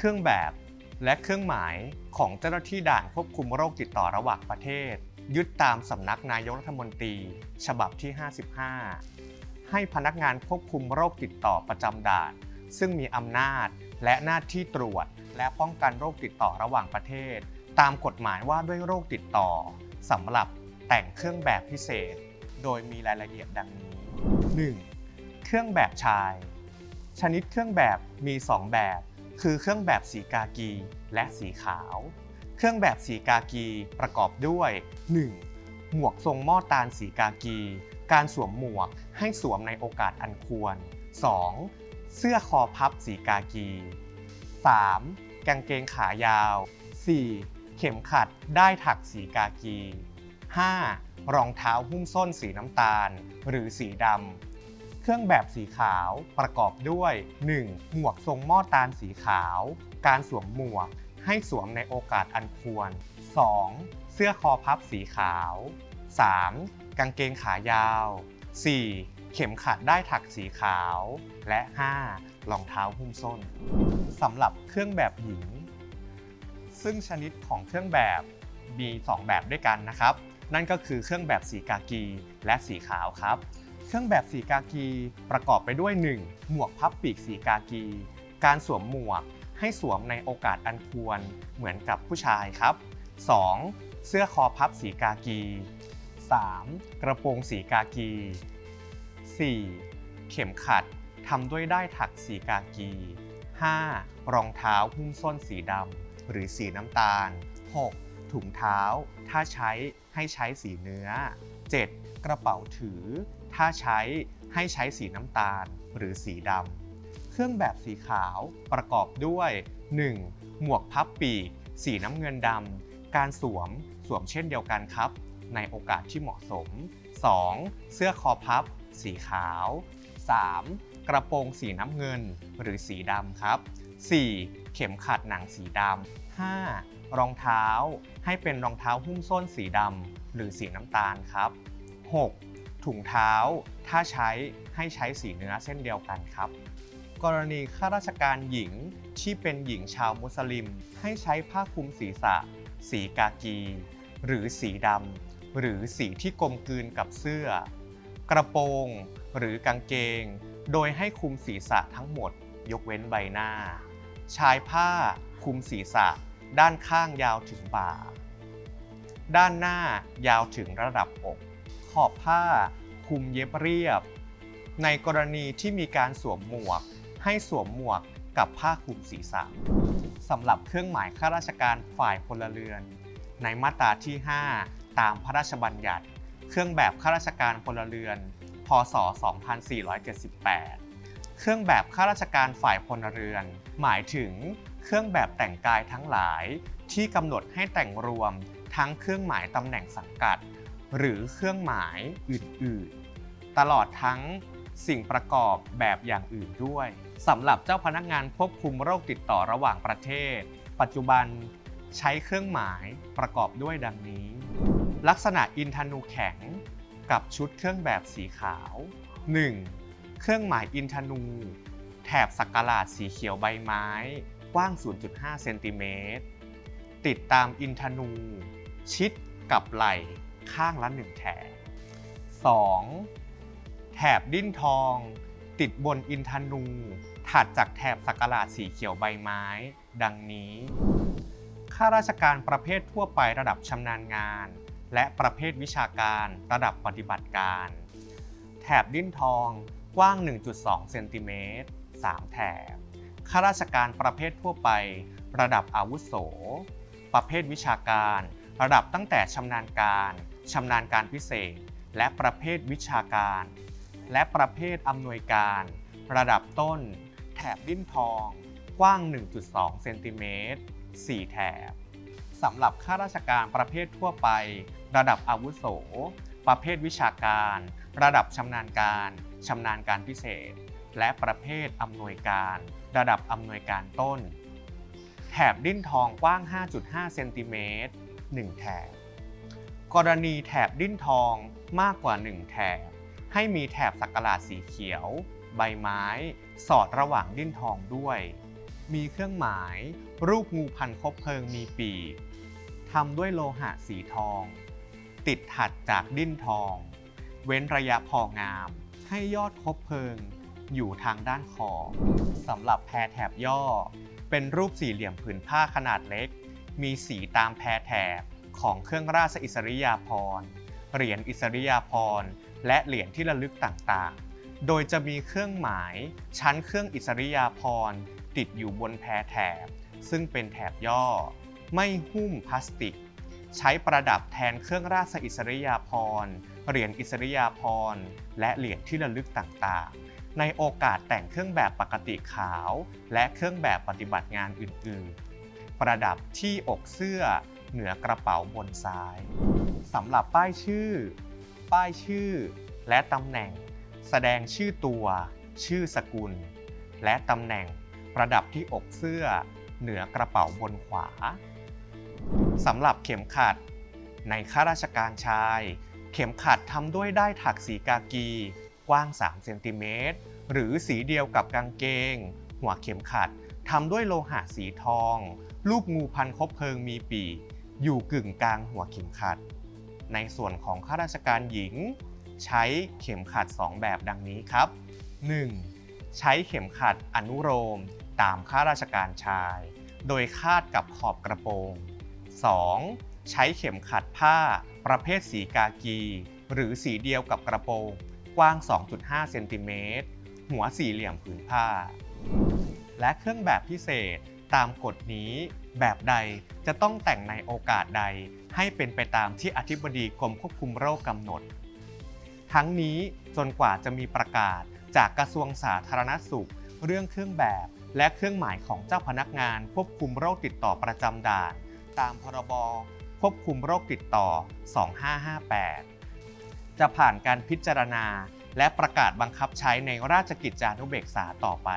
เครื่องแบบ และเครื่องหมายของเจ้าหน้าที่ด่านควบคุมโรคติดต่อระหว่างประเทศ ยึดตามสำนักนายกรัฐมนตรี ฉบับที่ 55 ให้พนักงานควบคุมโรคติดต่อประจำด่าน ซึ่งมีอำนาจและหน้าที่ตรวจ และป้องกันโรคติดต่อระหว่างประเทศ ตามกฎหมายว่าด้วยโรคติดต่อสำหรับแต่งเครื่องแบบพิเศษ โดยมีรายละเอียดดังนี้ 1. เครื่องแบบชาย ชนิดเครื่องแบบมี 2 แบบ คือเครื่องแบบสีกากีและสีขาว เครื่องแบบสีกากีประกอบด้วย 1. หมวกทรงหม้อตาลสีกากี การสวมหมวกให้สวมในโอกาสอันควร 2. เสื้อคอพับสีกากี 3. กางเกงขายาว 4. เข็มขัดได้ถักสีกากี 5. รองเท้าหุ้มส้นสีน้ำตาล หรือสีดำ เครื่องแบบสีขาวประกอบด้วย 1. หมวกทรงหม้อตาลสีขาว การสวมหมวกให้สวมในโอกาสอันควร 2. เสื้อคอพับสีขาว 3. กางเกงขายาว 4. เข็มขัดได้ถักสีขาว และ 5. รองเท้าหุ้มส้นสำหรับเครื่องแบบหญิง ซึ่งชนิดของเครื่องแบบมี 2 แบบด้วยกันนะครับ นั่นก็คือเครื่องแบบสีกากีและสีขาวครับ เครื่องแบบสีกากี ประกอบไปด้วย 1. หมวกพับปีกสีกากี การสวมหมวกให้สวมในโอกาสอันควรเหมือนกับผู้ชายครับ 2. เสื้อคอพับสีกากี 3. กระโปรงสีกากี 4. เข็มขัดทำด้วยได้ายถักสีกากี 5. รองเท้าหุ้มส้นสีดำหรือสีน้ำตาล 6. ถุงเท้า ถ้าใช้ให้ใช้สีเนื้อ 7. กระเป๋าถือ ถ้าใช้ให้ใช้สีน้ำตาลหรือสีดำ เครื่องแบบสีขาวประกอบด้วย 1. หมวกพับปีก สีน้ำเงินดำ การสวมสวมเช่นเดียวกันครับ ในโอกาสที่เหมาะสม 2. เสื้อคอพับ สีขาว 3. กระโปรงสีน้ำเงินหรือสีดำครับ 4. เข็มขัดหนังสีดำ 5. รองเท้าให้เป็นรองเท้าหุ้มส้นสีดำหรือสีน้ำตาลครับ 6. ถุงเท้า ถ้าใช้ให้ใช้สีเนื้อเช่นเดียวกันครับ กรณีข้าราชการหญิงที่เป็นหญิงชาวมุสลิม ให้ใช้ผ้าคลุมศีรษะ สีกากี หรือสีดำหรือสีที่กลมกลืนกับเสื้อ กระโปรงหรือกางเกง โดยให้คลุมศีรษะทั้งหมด ยกเว้นใบหน้า ชายผ้าคลุมศีรษะ ด้านข้างยาวถึงบ่า ด้านหน้ายาวถึงระดับอก ขอบผ้าคลุมเย็บเรียบ ในกรณีที่มีการสวมหมวก ให้สวมหมวกกับผ้าคลุมศีรษะสำหรับเครื่องหมายข้าราชการฝ่ายพลเรือน ในมาตราที่ 5 ตามพระราชบัญญัติ เครื่องแบบข้าราชการพลเรือน พศ 2478 เครื่องแบบข้าราชการฝ่ายพลเรือน หมายถึงเครื่องแบบแต่งกายทั้งหลายที่กำหนดให้แต่งรวมทั้งเครื่องหมายตำแหน่งสังกัด หรือเครื่องหมายอื่นๆ ตลอดทั้งสิ่งประกอบแบบอย่างอื่นด้วยสำหรับเจ้าพนักงานควบคุมโรคติดต่อระหว่างประเทศ ปัจจุบันใช้เครื่องหมายประกอบด้วยดังนี้ ลักษณะอินทนูแข็งกับชุดเครื่องแบบสีขาว 1. เครื่องหมายอินทนู แถบสักหลาดสีเขียวใบไม้ กว้าง 0.5 เซนติเมตร ติดตามอินทนู ชิดกับไหล่ ข้างละ1แถบ 2. แถบดิ้นทอง ติดบนอินทนู ถัดจากแถบสักหลาดสีเขียวใบไม้ ดังนี้ ข้าราชการประเภททั่วไประดับชำนาญงาน และประเภทวิชาการระดับปฏิบัติการ แถบดิ้นทองกว้าง 1.2 เซนติเมตร 3 แถบ ข้าราชการประเภททั่วไประดับอาวุโส ประเภทวิชาการ ระดับตั้งแต่ชำนาญการ ชำนาญการพิเศษ และประเภทวิชาการ และประเภทอำนวยการ ระดับต้น แถบดิ้นทอง กว้าง 1.2 เซนติเมตร 4 แถบสำหรับข้าราชการประเภททั่วไป ระดับอาวุโส ประเภทวิชาการ ระดับชำนาญการชำนาญการพิเศษ และประเภทอำนวยการ ระดับอำนวยการต้น แถบดิ้นทองกว้าง 5.5 เซนติเมตร 1 แถบ กรณีแถบดิ้นทองมากกว่า 1 แถบ ให้มีแถบสักหลาดสีเขียว ใบไม้ สอดระหว่างดิ้นทองด้วย มีเครื่องหมาย รูปงูพันคบเพลิงมีปีกทำด้วยโลหะสีทอง ติดถัดจากดิ้นทอง เว้นระยะพองาม ให้ยอดคบเพลิง อยู่ทางด้านคอสำหรับแพรแถบย่อ เป็นรูปสี่เหลี่ยมผืนผ้าขนาดเล็ก มีสีตามแพรแถบ ของเครื่องราชอิสริยาภรณ์เหรียญอิสริยาภรณ์และเหรียญที่ระลึกต่างๆ โดยจะมีเครื่องหมายชั้นเครื่องอิสริยาภรณ์ติดอยู่บนแพรแถบ ซึ่งเป็นแถบย่อ ไม่หุ้มพลาสติก ใช้ประดับแทนเครื่องราชอิสริยาภรณ์เหรียญอิสริยาภรณ์และเหรียญที่ระลึกต่างๆในโอกาสแต่งเครื่องแบบปกติขาว และเครื่องแบบปฏิบัติงานอื่น ๆ ประดับที่อกเสื้อ เหนือกระเป๋าบนซ้ายสำหรับป้ายชื่อ ป้ายชื่อ และตำแหน่ง แสดงชื่อตัว ชื่อสกุล และตำแหน่งประดับที่อกเสื้อ เหนือกระเป๋าบนขวาสำหรับเข็มขัด ในข้าราชการชาย เข็มขัดทำด้วยได้ถักสีกากี กว้าง 3 เซนติเมตร หรือสีเดียวกับกางเกง หัวเข็มขัดทำด้วยโลหะสีทอง รูปงูพันคบเพลิงมีปีก อยู่กึ่งกลางหัวเข็มขัด ในส่วนของข้าราชการหญิง ใช้เข็มขัด 2 แบบดังนี้ครับ 1. ใช้เข็มขัดอนุโลมตามข้าราชการชาย โดยคาดกับขอบกระโปรง 2. ใช้เข็มขัดผ้าประเภทสีกากี หรือสีเดียวกับกระโปรงกว้าง 2.5 เซนติเมตร หัวสี่เหลี่ยมผืนผ้า และเครื่องแบบพิเศษตามกฎนี้ แบบใดจะต้องแต่งในโอกาสใดให้เป็นไปตามที่อธิบดีกรมควบคุมโรคกำหนด ทั้งนี้จนกว่าจะมีประกาศจากกระทรวงสาธารณสุข เรื่องเครื่องแบบ และเครื่องหมายของเจ้าพนักงานควบคุมโรคติดต่อประจำด่าน ตามพรบควบคุมโรคติดต่อ 2558 จะผ่านการพิจารณาและประกาศบังคับใช้ในราชกิจจานุเบกษาต่อไป